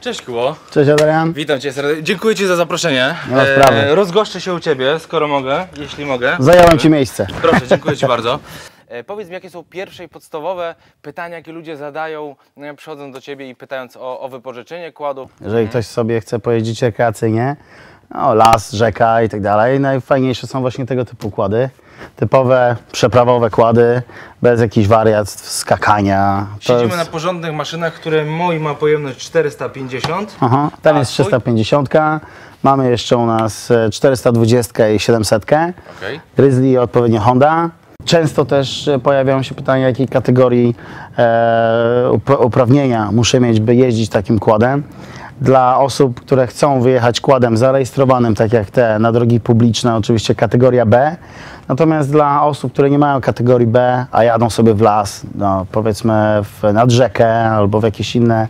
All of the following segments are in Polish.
Cześć Kubo. Cześć Adrian. Witam Cię serdecznie. Dziękuję Ci za zaproszenie. Nie ma sprawy. rozgoszczę się u Ciebie, skoro mogę, jeśli mogę. Zająłem Ci miejsce. Proszę, dziękuję Ci bardzo. E, powiedz mi, jakie są pierwsze i podstawowe pytania, jakie ludzie zadają, e, przychodząc do Ciebie i pytając o, o wypożyczenie kładu. Jeżeli ktoś sobie chce pojeździć rekreacyjnie, no, las, rzeka i tak dalej, najfajniejsze są właśnie tego typu kłady. Typowe, przeprawowe kłady, bez jakichś wariactw, skakania. To Siedzimy jest- na porządnych maszynach, które mój ma pojemność 450. Aha, ten jest twój? 350. Mamy jeszcze u nas e, 420 i 700. Okej. Grizzly i odpowiednio Honda. Często też e, pojawiają się pytania, jakiej kategorii e, up- uprawnienia muszę mieć, by jeździć takim kładem. Dla osób, które chcą wyjechać kładem zarejestrowanym, tak jak te na drogi publiczne, oczywiście kategoria B. Natomiast dla osób, które nie mają kategorii B, a jadą sobie w las, no, powiedzmy w, nad rzekę albo w jakieś inne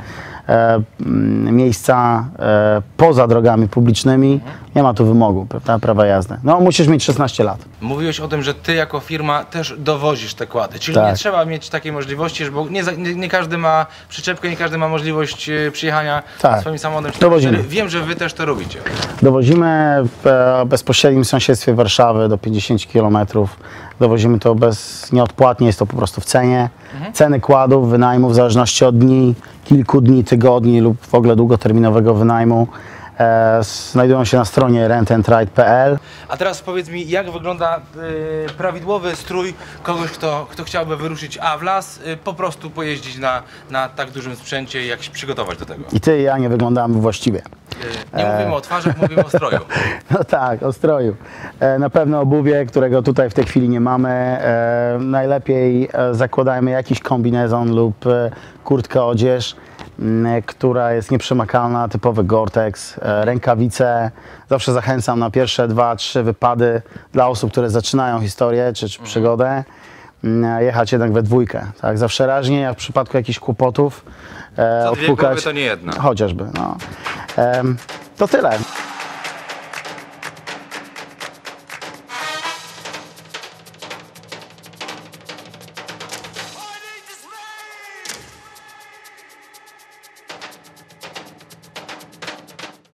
e, mm, miejsca e, poza drogami publicznymi, nie ma tu wymogu, prawda, prawa jazdy. No, musisz mieć 16 lat. Mówiłeś o tym, że Ty jako firma też dowozisz te kłady, czyli Tak. nie trzeba mieć takiej możliwości, że bo nie, za- nie, nie każdy ma przyczepkę, nie każdy ma możliwość e, przyjechania Tak. swoim samochodem. Dowozimy. Wiem, że Wy też to robicie. Dowozimy w e, bezpośrednim sąsiedztwie Warszawy do 50 km. Dowozimy to bez, nieodpłatnie, jest to po prostu w cenie. Ceny kładów, wynajmu w zależności od dni, kilku dni, tygodni lub w ogóle długoterminowego wynajmu e, znajdują się na stronie rentandride.pl. A teraz powiedz mi, jak wygląda y, prawidłowy strój kogoś, kto, kto chciałby wyruszyć a w las, y, po prostu pojeździć na, na tak dużym sprzęcie jak się przygotować do tego. I ty i ja nie wyglądamy właściwie. Y, nie mówimy o twarzach, mówimy o stroju. No tak, o stroju. E, Na pewno obuwie, którego tutaj w tej chwili nie mamy. E, najlepiej e, zakładajmy jakiś kombinezon lub e, kurtkę odzież, e, która jest nieprzemakalna, typowy Gore-Tex, e, rękawice. Zawsze zachęcam na pierwsze dwa, trzy wypady dla osób, które zaczynają historię czy, czy przygodę. m, Jechać jednak we dwójkę, tak? Zawsze raźniej, a w przypadku jakichś kłopotów e, głowy to nie jedna. Chociażby, no. To tyle.